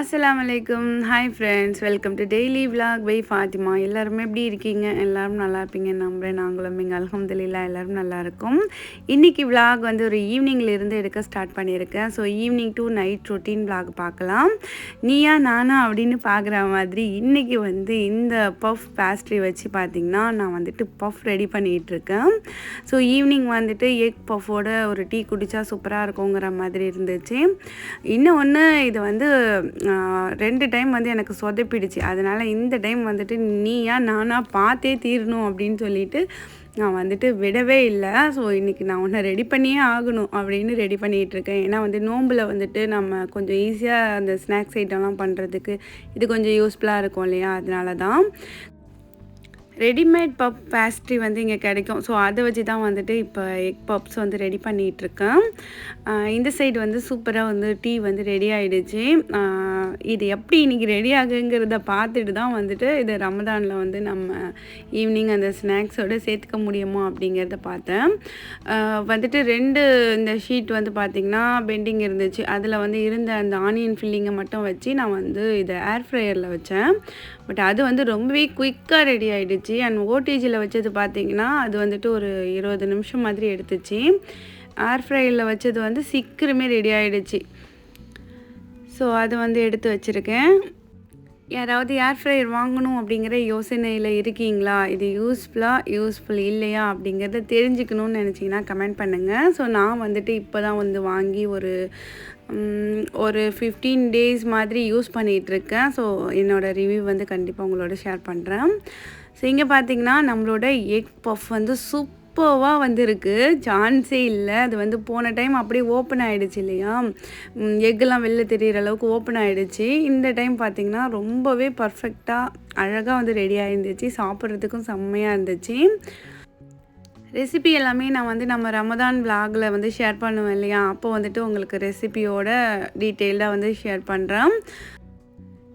அஸ்ஸலாமு அலைக்கும் hi friends welcome to daily vlog by Fathima எல்லாருமே எப்படி இருக்கீங்க? எல்லோரும் நல்லா இருப்பீங்க நம்புறேன். நாங்களும் இங்கே அல்ஹம்துலில்லாஹ் எல்லோரும் நல்லாயிருக்கும் இன்றைக்கி விலாக் வந்து ஒரு ஈவினிங்ல இருந்து எடுக்க ஸ்டார்ட் பண்ணியிருக்கேன். So evening to night routine vlog பார்க்கலாம். நீயா நானா அப்படின்னு பார்க்குற மாதிரி இன்றைக்கி வந்து இந்த பஃப் பேஸ்ட்ரி வச்சு பார்த்திங்கன்னா நான் வந்துட்டு பஃப் ரெடி பண்ணிகிட்ருக்கேன். ஸோ ஈவினிங் வந்துட்டு எக் பஃபோட ஒரு டீ குடித்தா சூப்பராக இருக்குங்கிற மாதிரி இருந்துச்சு. இன்னும் ஒன்று இது வந்து ரெண்டு டைம் வந்து எனக்கு சொதப்பிடுச்சு. அதனால் இந்த டைம் வந்துட்டு நீயா நானா பார்த்தே தீரணும் அப்படின்னு சொல்லிட்டு நான் வந்துட்டு விடவே இல்லை. ஸோ இன்றைக்கி நான் உன்னை ரெடி பண்ணியே ஆகணும் அப்படின்னு ரெடி பண்ணிகிட்டு இருக்கேன். ஏன்னா வந்து நோம்பில் வந்துட்டு நம்ம கொஞ்சம் ஈஸியாக அந்த ஸ்நாக்ஸ் ஐட்டம்லாம் பண்ணுறதுக்கு இது கொஞ்சம் யூஸ்ஃபுல்லாக இருக்கும் இல்லையா? அதனால தான் ரெடிமேட் பப் பேஸ்ட்ரி வந்து இங்கே கிடைக்கும். ஸோ அதை வச்சு தான் வந்துட்டு இப்போ எக் பப்ஸ் வந்து ரெடி பண்ணிகிட்ருக்கேன் இந்த சைடு வந்து சூப்பராக வந்து டீ வந்து ரெடி ஆகிடுச்சு இது எப்படி இன்றைக்கி ரெடி ஆகுங்கிறத பார்த்துட்டு தான் வந்துட்டு இது ரமதானில் வந்து நம்ம ஈவினிங் அந்த ஸ்நாக்ஸோடு சேர்த்துக்க முடியுமோ அப்படிங்கிறத பார்த்தேன். வந்துட்டு ரெண்டு இந்த ஷீட் வந்து பார்த்திங்கன்னா பெண்டிங் இருந்துச்சு. அதில் வந்து இருந்த அந்த ஆனியன் ஃபில்லிங்கை மட்டும் வச்சு நான் வந்து இதை ஏர் ஃப்ரையரில் வச்சேன். பட் அது வந்து ரொம்பவே குயிக்காக ரெடி ஆகிடுச்சு அண்ட் ஓடிஜியில் வச்சது பார்த்தீங்கன்னா அது வந்துட்டு ஒரு இருபது நிமிஷம் மாதிரி எடுத்துச்சு. ஏர் ஃப்ரையில் வச்சது வந்து சீக்கிரமே ரெடி ஆகிடுச்சு ஸோ அது வந்து எடுத்து வச்சுருக்கேன். யாராவது ஏர் ஃப்ரையர் வாங்கணும் அப்படிங்கிற யோசனையில் இருக்கீங்களா? இது யூஸ்ஃபுல்லாக யூஸ்ஃபுல் இல்லையா அப்படிங்கிறத தெரிஞ்சுக்கணும்னு நினச்சிங்கன்னா கமெண்ட் பண்ணுங்கள் ஸோ நான் வந்துட்டு இப்போ தான் வந்து வாங்கி ஒரு ஒரு ஃபிஃப்டீன் டேஸ் மாதிரி யூஸ் பண்ணிகிட்ருக்கேன் ஸோ என்னோடய ரிவ்யூ வந்து கண்டிப்பாக உங்களோட ஷேர் பண்ணுறேன் ஸோ இங்கே பார்த்தீங்கன்னா நம்மளோட எக் பஃப் வந்து சூப்பர்வாக வந்திருக்கு. சான்ஸே இல்லை. அது வந்து போன டைம் அப்படியே ஓப்பன் ஆகிடுச்சு இல்லையா? எக்கெல்லாம் வெளில தெரியிற அளவுக்கு ஓப்பன் ஆகிடுச்சு இந்த டைம் பார்த்திங்கன்னா ரொம்பவே பர்ஃபெக்டாக அழகாக வந்து ரெடி ஆகிருந்துச்சு சாப்பிட்றதுக்கும் செம்மையாக இருந்துச்சு. ரெசிபி எல்லாமே நான் வந்து நம்ம ரமதான் vlogல வந்து ஷேர் பண்ணுவேன் இல்லையா? அப்போ வந்துட்டு உங்களுக்கு ரெசிபியோட டீட்டெயில்டாக வந்து ஷேர் பண்ணுறேன்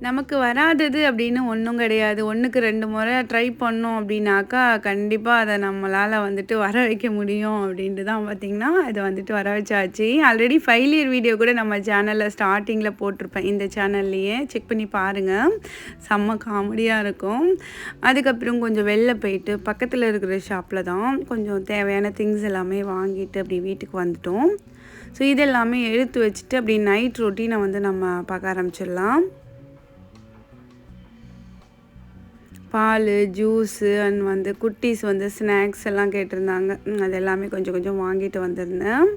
நமக்கு வராதது அப்படின்னு ஒன்றும் கிடையாது. ஒன்றுக்கு ரெண்டு முறை ட்ரை பண்ணோம் அப்படின்னாக்கா கண்டிப்பாக அதை நம்மளால் வந்துட்டு வர வைக்க முடியும் அப்படின்ட்டு தான் பார்த்திங்கன்னா அதை வந்துட்டு வர வச்சாச்சு. ஆல்ரெடி ஃபைலியர் வீடியோ கூட நம்ம சேனலில் ஸ்டார்டிங்கில் போட்டிருப்பேன். இந்த சேனல்லையே செக் பண்ணி பாருங்கள் செம்ம காமெடியாக இருக்கும். அதுக்கப்புறம் கொஞ்சம் வெளில போயிட்டு பக்கத்தில் இருக்கிற ஷாப்பில் தான் கொஞ்சம் தேவையான திங்ஸ் எல்லாமே வாங்கிட்டு அப்படி வீட்டுக்கு வந்துட்டோம். ஸோ இதெல்லாமே எடுத்து வச்சுட்டு அப்படி நைட் ரொட்டீனை வந்து நம்ம பார்க்க ஆரம்பிச்சிடலாம். பால் ஜூஸு அண்ட் வந்து குட்டீஸ் வந்து ஸ்நாக்ஸ் எல்லாம் கேட்டிருந்தாங்க. அது எல்லாமே கொஞ்சம் கொஞ்சம் வாங்கிட்டு வந்திருந்தேன்.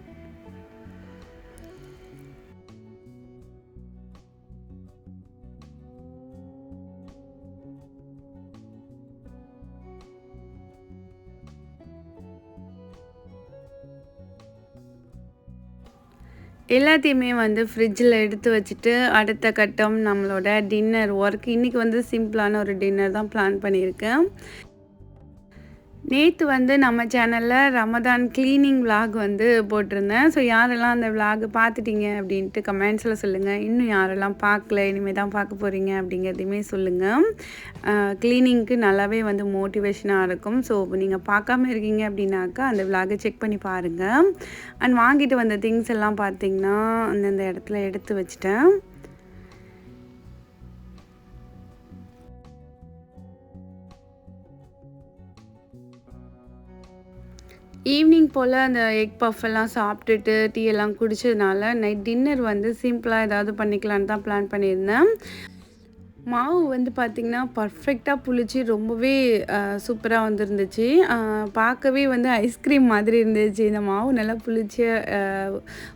எல்லாத்தையுமே வந்து ஃப்ரிட்ஜில் எடுத்து வச்சுட்டு அடுத்த கட்டம் நம்மளோட டின்னர் ஒர்க் இன்றைக்கி வந்து சிம்பிளான ஒரு டின்னர் தான் பிளான் பண்ணியிருக்கேன். நேற்று வந்து நம்ம சேனலில் ரமதான் க்ளீனிங் விலாக் வந்து போட்டிருந்தேன். ஸோ யாரெல்லாம் அந்த vlog பார்த்துட்டீங்க அப்படின்ட்டு கமெண்ட்ஸில் சொல்லுங்கள் இன்னும் யாரெல்லாம் பார்க்கல இனிமேல் தான் பார்க்க போகிறீங்க அப்படிங்கிறதையுமே சொல்லுங்கள் க்ளீனிங்க்கு நல்லாவே வந்து மோட்டிவேஷனாக இருக்கும். ஸோ நீங்கள் பார்க்காம இருக்கீங்க அப்படின்னாக்கா அந்த விலாகை செக் பண்ணி பாருங்கள் அண்ட் வாங்கிட்டு வந்த திங்ஸ் எல்லாம் பார்த்தீங்கன்னா அந்தந்த இடத்துல எடுத்து வச்சிட்டேன். ஈவினிங் போல் அந்த எக் பஃப் எல்லாம் சாப்பிட்டுட்டு டீ எல்லாம் குடிச்சதுனால நைட் டின்னர் வந்து சிம்பிளாக ஏதாவது பண்ணிக்கலான்னு தான் பிளான் பண்ணியிருந்தேன். மாவு வந்து பார்த்திங்கன்னா பர்ஃபெக்டாக புளிச்சு ரொம்பவே சூப்பராக வந்துருந்துச்சு. பார்க்கவே வந்து ஐஸ்கிரீம் மாதிரி இருந்துச்சு. இந்த மாவு நல்லா புளிச்சு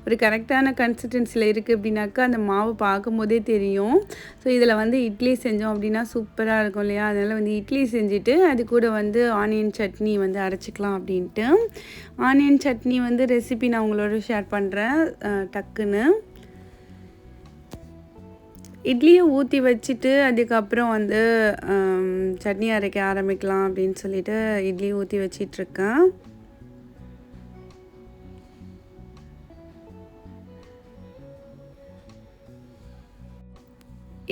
ஒரு கரெக்டான கன்சிஸ்டன்சியில் இருக்குது அப்படின்னாக்கா அந்த மாவு பார்க்கும்போதே தெரியும். ஸோ இதில் வந்து இட்லி செஞ்சோம் அப்படின்னா சூப்பராக இருக்கும் இல்லையா? அதனால் வந்து இட்லி செஞ்சுட்டு அது கூட வந்து ஆனியன் சட்னி வந்து அரைச்சிக்கலாம் அப்படின்ட்டு. ஆனியன் சட்னி வந்து ரெசிபி நான் உங்களோட ஷேர் பண்ணுறேன் டக்குன்னு. இட்லியை ஊற்றி வச்சுட்டு அதுக்கப்புறம் வந்து சட்னி அரைக்க ஆரம்பிக்கலாம் அப்படின்னு சொல்லிட்டு இட்லி ஊற்றி வச்சிட்ருக்கேன்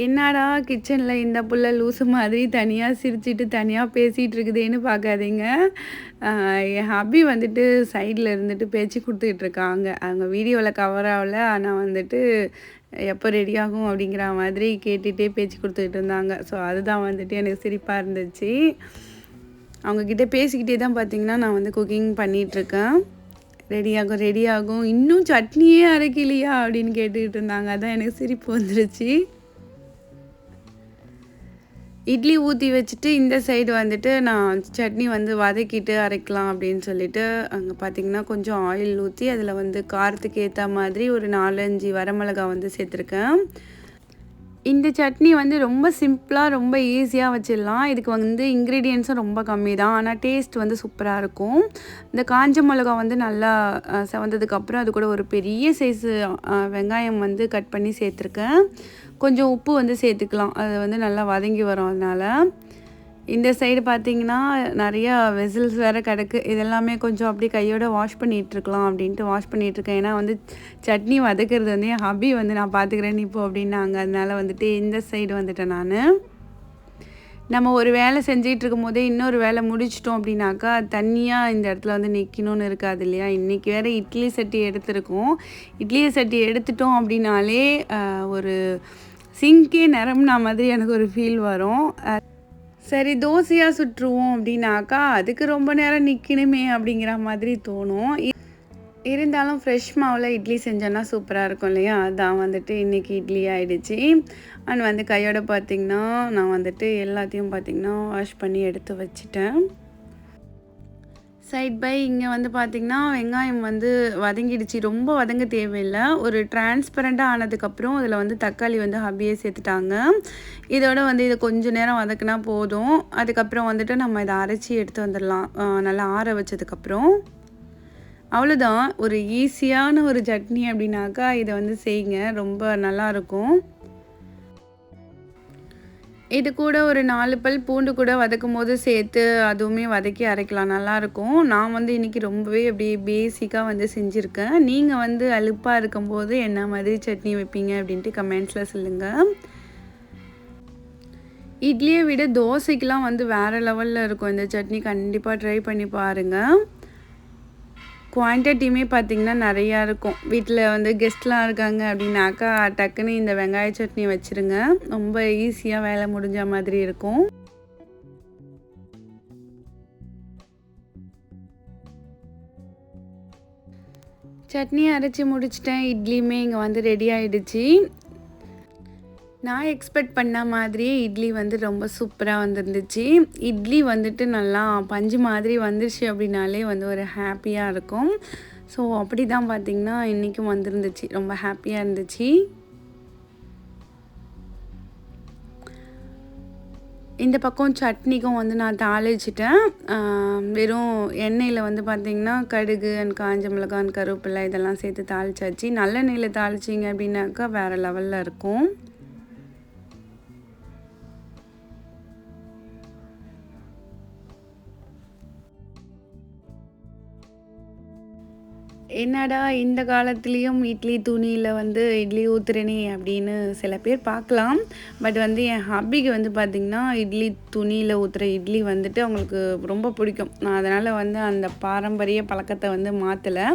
என்னடா கிச்சனில் இந்த புள்ள லூசு மாதிரி தனியாக சிரிச்சிட்டு தனியாக பேசிகிட்டு இருக்குதுன்னு பார்க்காதீங்க. என் ஹபி வந்துட்டு சைடில் இருந்துட்டு பேச்சு கொடுத்துக்கிட்டு இருக்காங்க. அவங்க வீடியோவில் கவர் ஆகல. ஆனால் வந்துட்டு எப்போ ரெடி ஆகும் அப்படிங்கிற மாதிரி கேட்டுகிட்டே பேச்சு கொடுத்துக்கிட்டு இருந்தாங்க. ஸோ அதுதான் வந்துட்டு எனக்கு சிரிப்பாக இருந்துச்சு. அவங்கக்கிட்ட பேசிக்கிட்டே தான் பார்த்தீங்கன்னா நான் வந்து குக்கிங் பண்ணிகிட்ருக்கேன் ரெடி ஆகும் ரெடி ஆகும். இன்னும் சட்னியே அரைக்கலையா அப்படின்னு கேட்டுக்கிட்டு இருந்தாங்க. அதான் எனக்கு சிரிப்பு வந்துருச்சு. இட்லி ஊற்றி வச்சுட்டு இந்த சைடு வந்துட்டு நான் சட்னி வந்து வதக்கிட்டு அரைக்கலாம் அப்படின்னு சொல்லிட்டு அங்கே பார்த்தீங்கன்னா கொஞ்சம் ஆயில் ஊற்றி அதில் வந்து காரத்துக்கு ஏற்ற மாதிரி ஒரு நாலஞ்சு வரமிளகா வந்து சேர்த்துருக்கேன். இந்த சட்னி வந்து ரொம்ப சிம்பிளாக ரொம்ப ஈஸியாக வச்சிடலாம். இதுக்கு வந்து இன்க்ரீடியன்ஸும் ரொம்ப கம்மி தான் ஆனால் டேஸ்ட் வந்து சூப்பராக இருக்கும். இந்த காஞ்ச மிளகா வந்து நல்லா செவந்ததுக்கப்புறம் அது கூட ஒரு பெரிய சைஸு வெங்காயம் வந்து கட் பண்ணி சேர்த்துருக்கேன். கொஞ்சம் உப்பு வந்து சேர்த்துக்கலாம். அது வந்து நல்லா வதங்கி வரும் அதனால். இந்த சைடு பார்த்தீங்கன்னா நிறையா வெசில்ஸ் வேறு கிடக்கு. இதெல்லாமே கொஞ்சம் அப்படியே கையோட வாஷ் பண்ணிகிட்ருக்கலாம் அப்படின்ட்டு வாஷ் பண்ணிகிட்ருக்கேன் ஏன்னா வந்து சட்னி வதக்கிறது வந்து என் ஹபி வந்து நான் பார்த்துக்கிறேன் இப்போ அப்படின்னாங்க. அதனால வந்துட்டு இந்த சைடு வந்துட்டேன் நான். நம்ம ஒரு வேலை செஞ்சிகிட்டு இருக்கும் போதே இன்னொரு வேலை முடிச்சிட்டோம் அப்படின்னாக்கா தண்ணியாக இந்த இடத்துல வந்து நிற்கணும்னு இருக்காது இல்லையா? இன்றைக்கி வேறு இட்லி சட்டி எடுத்திருக்கோம். இட்லி சட்டி எடுத்துட்டோம் அப்படின்னாலே ஒரு சிங்கே நிரம்பின மாதிரி எனக்கு ஒரு ஃபீல் வரும். சரி தோசையாக சுட்டுருவோம் அப்படின்னாக்கா அதுக்கு ரொம்ப நேரம் நிற்கணுமே அப்படிங்கிற மாதிரி தோணும். இ- இருந்தாலும் ஃப்ரெஷ் மாவில் இட்லி செஞ்சோன்னா சூப்பராக இருக்கும் இல்லையா? அதான் வந்துட்டு இன்றைக்கி இட்லி ஆகிடுச்சி அண்ட் வந்து கையோட பார்த்திங்கன்னா நான் வந்துட்டு எல்லாத்தையும் பார்த்திங்கன்னா வாஷ் பண்ணி எடுத்து வச்சிட்டேன். சைட் பை இங்கே வந்து பார்த்திங்கன்னா வெங்காயம் வந்து வதங்கிடுச்சு. ரொம்ப வதங்க தேவையில்லை. ஒரு டிரான்ஸ்பரண்ட்டாக ஆனதுக்கப்புறம் அதில் வந்து தக்காளி வந்து ஹபியே சேர்த்துட்டாங்க. இதோட வந்து இதை கொஞ்சம் நேரம் வதக்குனா போதும். அதுக்கப்புறம் வந்துட்டு நம்ம இதை அரைச்சி எடுத்து வந்துடலாம். நல்லா ஆற வச்சதுக்கப்புறம் அவ்வளோதான் ஒரு ஈஸியான ஒரு சட்னி அப்படின்னாக்கா இதை வந்து செய்யுங்க. ரொம்ப நல்லாயிருக்கும் இது கூட ஒரு நாலு பல் பூண்டு கூட வதக்கும் போது சேர்த்து அதுவுமே வதக்கி அரைக்கலாம். நல்லாயிருக்கும் நான் வந்து இன்றைக்கி ரொம்பவே அப்படியே பேசிக்காக வந்து செஞ்சுருக்கேன். நீங்கள் வந்து அலுப்பாக இருக்கும்போது என்ன மாதிரி சட்னி வைப்பீங்க அப்படின்ட்டு கமெண்ட்ஸில் சொல்லுங்கள் இட்லியை விட தோசைக்கெலாம் வந்து வேறு லெவலில் இருக்கும். இந்த சட்னி கண்டிப்பாக ட்ரை பண்ணி பாருங்கள் குவான்டிட்டியுமே பார்த்திங்கன்னா நிறையா இருக்கும். வீட்டில் வந்து கெஸ்ட்லாம் இருக்காங்க அப்படின்னாக்கா டக்குன்னு இந்த வெங்காய சட்னி வச்சுருங்க. ரொம்ப ஈஸியாக வேலை முடிஞ்ச மாதிரி இருக்கும். சட்னி அரைச்சி முடிச்சிட்டேன். இட்லியுமே இங்கே வந்து ரெடி ஆகிடுச்சி நான் எக்ஸ்பெக்ட் பண்ண மாதிரியே இட்லி வந்து ரொம்ப சூப்பராக வந்துருந்துச்சு. இட்லி வந்துட்டு நல்லா பஞ்சு மாதிரி வந்துருச்சு அப்படின்னாலே வந்து ஒரு ஹாப்பியாக இருக்கும். ஸோ அப்படி தான் பார்த்திங்கன்னா இன்றைக்கும் வந்துருந்துச்சு. ரொம்ப ஹாப்பியாக இருந்துச்சு. இந்த பக்கம் சட்னிக்கும் வந்து நான் தாளிச்சிட்டேன். வெறும் எண்ணெயில் வந்து பார்த்திங்கன்னா கடுகு அண்ட் காஞ்ச மிளகாய் and கருவேப்பிலை இதெல்லாம் சேர்த்து தாளிச்சாச்சு. நல்லெண்ணெயில் தாளிச்சிங்க அப்படின்னாக்கா வேறு லெவலில் இருக்கும். என்னடா இந்த காலத்துலேயும் இட்லி துணியில் வந்து இட்லி ஊத்துறேனே அப்படின்னு சில பேர் பார்க்கலாம். பட் வந்து என் ஹப்பிக்கு வந்து பார்த்திங்கன்னா இட்லி துணியில் ஊற்றுற இட்லி வந்துட்டு அவங்களுக்கு ரொம்ப பிடிக்கும். நான் அதனால் வந்து அந்த பாரம்பரிய பழக்கத்தை வந்து மாற்றலை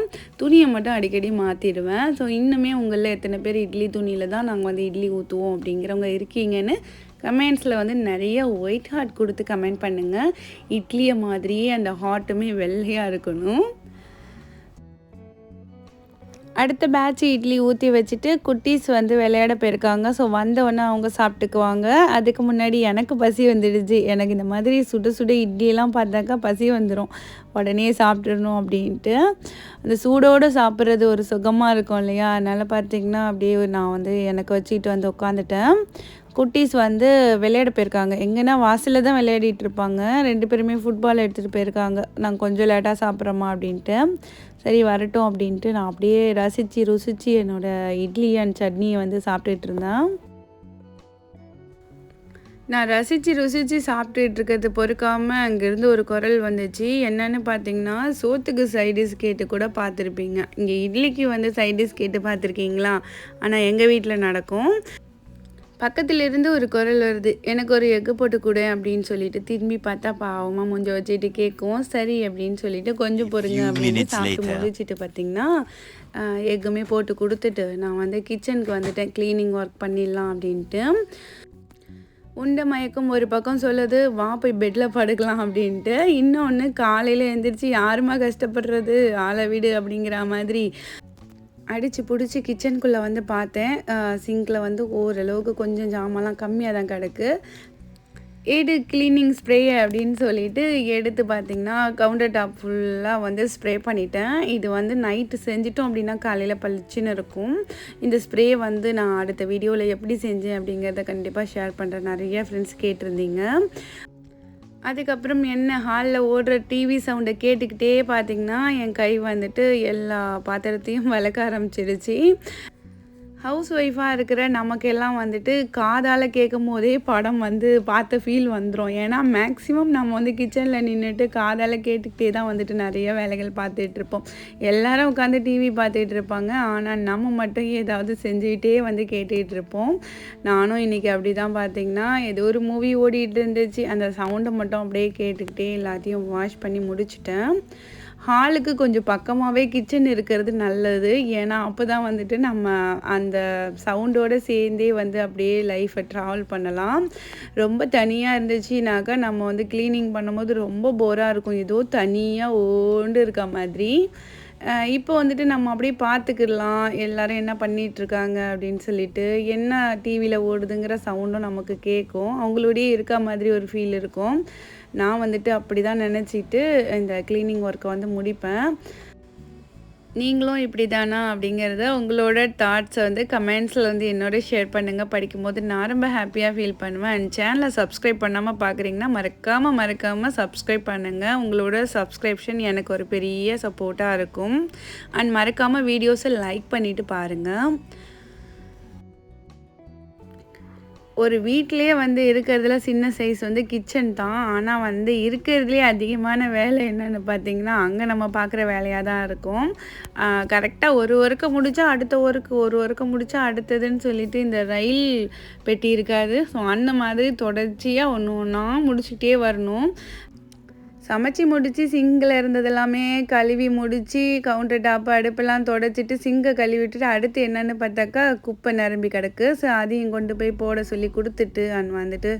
துணியை மட்டும் அடிக்கடி மாற்றிடுவேன் ஸோ இன்னுமே உங்களில் எத்தனை பேர் இட்லி துணியில் தான் நாங்கள் வந்து இட்லி ஊற்றுவோம் அப்படிங்கிறவங்க இருக்கீங்கன்னு கமெண்ட்ஸில் வந்து நிறைய ஒயிட் ஹார்ட் கொடுத்து கமெண்ட் பண்ணுங்கள் இட்லியை மாதிரியே அந்த ஹார்ட்டுமே வெள்ளையாக இருக்கணும். அடுத்த பேட்ச் இட்லி ஊற்றி வச்சுட்டு குட்டீஸ் வந்து விளையாட போயிருக்காங்க. ஸோ வந்தவொடனே அவங்க சாப்பிட்டுக்குவாங்க. அதுக்கு முன்னாடி எனக்கு பசி வந்துடுச்சு. எனக்கு இந்த மாதிரி சுட சுட இட்லியெல்லாம் பார்த்தாக்கா பசி வந்துடும் உடனே சாப்பிட்றணும் அப்படின்ட்டு. அந்த சூடோடு சாப்பிட்றது ஒரு சுகமாக இருக்கும் இல்லையா? அதனால் பார்த்திங்கன்னா அப்படியே நான் வந்து எனக்கு வச்சுக்கிட்டு வந்து உட்காந்துட்டேன். குட்டீஸ் வந்து விளையாட போயிருக்காங்க. எங்கன்னா வாசலில் தான் விளையாடிட்டு இருப்பாங்க. ரெண்டு பேருமே ஃபுட்பால் எடுத்துகிட்டு போயிருக்காங்க. நாங்கள் கொஞ்சம் லேட்டாக சாப்பிட்றோமா அப்படின்ட்டு. சரி வரட்டும் அப்படின்ட்டு நான் அப்படியே ரசித்து ருசித்து என்னோடய இட்லி அண்ட் சட்னியை வந்து சாப்பிட்டுட்டு இருந்தேன். நான் ரசித்து ருசித்து சாப்பிட்டுட்டு இருக்கிறது பொறுக்காமல் அங்கேருந்து ஒரு குரல் வந்துச்சு. என்னன்னு பார்த்தீங்கன்னா சோத்துக்கு சைடிஸ் கேட்டு கூட பார்த்துருப்பீங்க. இங்கே இட்லிக்கு வந்து சைடிஸ் கேட்டு பார்த்துருக்கீங்களா? ஆனால் எங்கள் வீட்டில் நடக்கும். பக்கத்துல இருந்து ஒரு குரல் வருது. எனக்கு ஒரு எக்கு போட்டு கொடு அப்படின்னு சொல்லிட்டு திரும்பி பார்த்தா பாவமாக முஞ்ச வச்சுட்டு கேட்கும் சரி அப்படின்னு சொல்லிட்டு கொஞ்சம் பொறுங்க அப்படின்னு சாப்பிட்டு. முடிச்சிட்டு பார்த்தீங்கன்னா எக்குமே போட்டு கொடுத்துட்டு நான் வந்து கிச்சனுக்கு வந்துட்டேன். க்ளீனிங் ஒர்க் பண்ணிடலாம் அப்படின்ட்டு. உண்ட மயக்கம் ஒரு பக்கம் சொல்லுது வா போய் பெட்டில் படுக்கலாம் அப்படின்ட்டு. இன்னொன்று காலையில் எழுந்திரிச்சு யாருமா கஷ்டப்படுறது? ஆளை விடு அப்படிங்கிற மாதிரி அடித்து பிடிச்சி கிச்சனுக்குள்ளே வந்து பார்த்தேன். சிங்கில் வந்து ஓரளவுக்கு கொஞ்சம் ஜாமான்லாம் கம்மியாக தான் கிடக்கு. எடு க்ளீனிங் ஸ்ப்ரே அப்படின்னு சொல்லிட்டு எடுத்து பார்த்தீங்கன்னா கவுண்டர் டாப் ஃபுல்லாக வந்து ஸ்ப்ரே பண்ணிட்டேன். இது வந்து நைட்டு செஞ்சிட்டோம் அப்படின்னா காலையில் பளிச்சுன்னு இருக்கும். இந்த ஸ்ப்ரே வந்து நான் அடுத்த வீடியோவில் எப்படி செஞ்சேன் அப்படிங்கிறத கண்டிப்பாக ஷேர் பண்ணுறேன் நிறைய ஃப்ரெண்ட்ஸ் கேட்டிருந்தீங்க. அதுக்கப்புறம் என்ன ஹாலில் ஓடுற டிவி சவுண்டை கேட்டுக்கிட்டே பார்த்தீங்கன்னா என் கை வந்துட்டு எல்லா பாத்திரத்தையும் வளர்க்க ஆரம்பிச்சிடுச்சு. ஹவுஸ் ஒய்ஃபாக இருக்கிற நமக்கெல்லாம் வந்துட்டு காதால் கேட்கும் போதே படம் வந்து பார்த்த ஃபீல் வந்துடும் ஏன்னா மேக்ஸிமம் நம்ம வந்து கிச்சனில் நின்றுட்டு காதால் கேட்டுக்கிட்டே தான் வந்துட்டு நிறைய வேலைகள் பார்த்துட்ருப்போம் எல்லாரும் உட்காந்து டிவி பார்த்துட்டு இருப்பாங்க. ஆனால் நம்ம மட்டும் ஏதாவது செஞ்சுக்கிட்டே வந்து கேட்டுகிட்டு இருப்போம். நானும் இன்றைக்கி அப்படி தான் பார்த்தீங்கன்னா ஏதோ ஒரு மூவி ஓடிட்டு இருந்துச்சு. அந்த சவுண்டை மட்டும் அப்படியே கேட்டுக்கிட்டே எல்லாத்தையும் வாஷ் பண்ணி முடிச்சிட்டேன். ஹாலுக்கு கொஞ்சம் பக்கமாகவே கிச்சன் இருக்கிறது நல்லது. ஏன்னா அப்போ தான் வந்துட்டு நம்ம அந்த சவுண்டோடு சேர்ந்தே வந்து அப்படியே லைஃப்பை ட்ராவல் பண்ணலாம். ரொம்ப தனியாக இருந்துச்சுனாக்கா நம்ம வந்து க்ளீனிங் பண்ணும்போது ரொம்ப போராக இருக்கும். ஏதோ தனியாக ஓண்டு இருக்க மாதிரி. இப்போ வந்துட்டு நம்ம அப்படியே பார்த்துக்கிடலாம். எல்லாரும் என்ன பண்ணிகிட்ருக்காங்க அப்படின்னு சொல்லிட்டு என்ன டிவியில் ஓடுதுங்கிற சவுண்டும் நமக்கு கேட்கும். அவங்களோடயே இருக்க மாதிரி ஒரு ஃபீல் இருக்கும். நான் வந்துட்டு அப்படி தான் நினச்சிட்டு இந்த க்ளீனிங் ஒர்க்கை வந்து முடிப்பேன். நீங்களும் இப்படி தானா அப்படிங்கிறத உங்களோட தாட்ஸை வந்து கமெண்ட்ஸில் வந்து என்னோட ஷேர் பண்ணுங்கள் படிக்கும்போது நான் ரொம்ப ஹாப்பியாக ஃபீல் பண்ணுவேன். அண்ட் சேனலை சப்ஸ்கிரைப் பண்ணாமல் பார்க்குறீங்கன்னா மறக்காமல் மறக்காமல் சப்ஸ்கிரைப் பண்ணுங்கள் உங்களோட சப்ஸ்கிரிப்ஷன் எனக்கு ஒரு பெரிய சப்போர்ட்டாக இருக்கும். அண்ட் மறக்காமல் வீடியோஸை லைக் பண்ணிவிட்டு பாருங்கள் ஒரு வீட்டிலே வந்து இருக்கிறதுல சின்ன சைஸ் வந்து கிச்சன் தான். ஆனால் வந்து இருக்கிறதுலே அதிகமான வேலை என்னென்னு பார்த்தீங்கன்னா அங்கே நம்ம பார்க்குற வேலையாக தான் இருக்கும். கரெக்டாக ஒரு ஒர்க்கை முடித்தா அடுத்த ஒர்க்கு ஒரு ஒர்க்கை முடித்தா அடுத்ததுன்னு சொல்லிட்டு இந்த ரயில் பெட்டி இருக்காது. ஸோ அந்த மாதிரி தொடர்ச்சியாக ஒன்று ஒன்றா முடிச்சுட்டே வரணும். சமைச்சு முடித்து சிங்கில் இருந்தது எல்லாமே கழுவி முடித்து கவுண்டர் டாப்பு அடுப்பெல்லாம் தொடச்சிட்டு சிங்கை கழுவி விட்டுட்டு அடுத்து என்னென்னு பார்த்தாக்கா குப்பை நிரம்பி கிடக்கு. ஸோ அதையும் கொண்டு போய் போட சொல்லி கொடுத்துட்டு அன் வந்துட்டு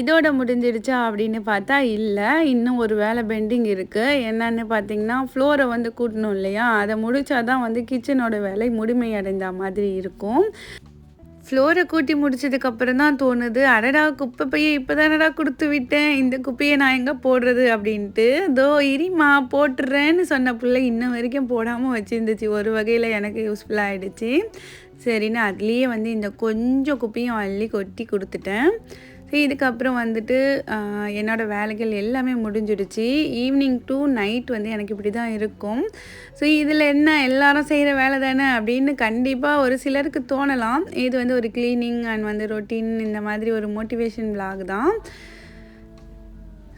இதோட முடிஞ்சிடுச்சா அப்படின்னு பார்த்தா இல்லை. இன்னும் ஒரு வேலை பெண்டிங் இருக்குது என்னன்னு பார்த்தீங்கன்னா ஃப்ளோரை வந்து கூட்டணும் இல்லையா? அதை முடித்தா தான் வந்து கிச்சனோட வேலை முழுமையடைந்த மாதிரி இருக்கும். ஃப்ளோரை கூட்டி முடிச்சதுக்கப்புறம் தான் தோணுது. அடடா குப்பை பையை இப்போ தானடா கொடுத்து விட்டேன். இந்த குப்பையை நான் எங்கே போடுறது அப்படின்ட்டு தோ இரிமா போட்டுறேன்னு சொன்ன பிள்ளை இன்ன வரைக்கும் போடாமல் வச்சுருந்துச்சு. ஒரு வகையில் எனக்கு யூஸ்ஃபுல்லாக ஆகிடுச்சு சரின்னு அதுலேயே வந்து இந்த கொஞ்சம் குப்பையும் அள்ளி கொட்டி கொடுத்துட்டேன். ஸோ இதுக்கப்புறம் வந்துட்டு என்னோடய என்னோட வேலைகள் எல்லாமே முடிஞ்சிடுச்சு. ஈவினிங் டு நைட் வந்து எனக்கு இப்படி தான் இருக்கும். ஸோ இதில் என்ன எல்லாரும் செய்கிற வேலை தானே அப்படின்னு கண்டிப்பாக ஒரு சிலருக்கு தோணலாம். இது வந்து ஒரு க்ளீனிங் அண்ட் வந்து ரொட்டீன் இந்த மாதிரி ஒரு மோட்டிவேஷன் விளாக் தான்.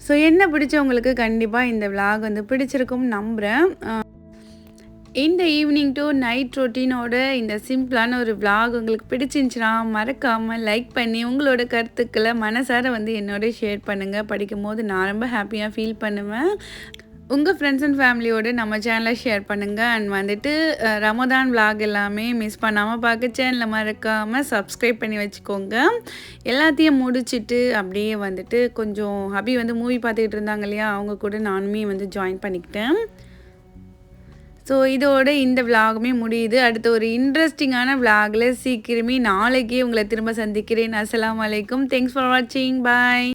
ஸோ என்ன பிடிச்சவங்களுக்கு கண்டிப்பாக இந்த விளாக் வந்து பிடிச்சிருக்கும் நம்புகிறேன் இந்த ஈவினிங் டு நைட் ரொட்டீனோட இந்த சிம்பிளான ஒரு விளாக் உங்களுக்கு பிடிச்சிருந்துச்சுன்னா மறக்காமல் லைக் பண்ணி உங்களோட கருத்துக்களை மனசார வந்து என்னோட ஷேர் பண்ணுங்கள் படிக்கும் போது நான் ரொம்ப ஹாப்பியாக ஃபீல் பண்ணுவேன். உங்கள் ஃப்ரெண்ட்ஸ் அண்ட் ஃபேமிலியோடு நம்ம சேனலை ஷேர் பண்ணுங்கள் அண்ட் வந்துட்டு ரமதான் vlog எல்லாமே மிஸ் பண்ணாமல் பார்க்க சேனலை மறக்காமல் சப்ஸ்கிரைப் பண்ணி வச்சுக்கோங்க. எல்லாத்தையும் முடிச்சிட்டு அப்படியே வந்துட்டு கொஞ்சம் ஹபி வந்து மூவி பார்த்துக்கிட்டு இருந்தாங்க இல்லையா? அவங்க கூட நானுமே வந்து ஜாயின் பண்ணிக்கிட்டேன். ஸோ இதோட இந்த விலாகுமே முடியுது. அடுத்த ஒரு இன்ட்ரெஸ்டிங்கான விலாகில் சீக்கிரமே நாளைக்கே உங்களை திரும்ப சந்திக்கிறேன். அஸ்லாம் அலைக்கும். தேங்க்ஸ் ஃபார் வாட்சிங் பாய்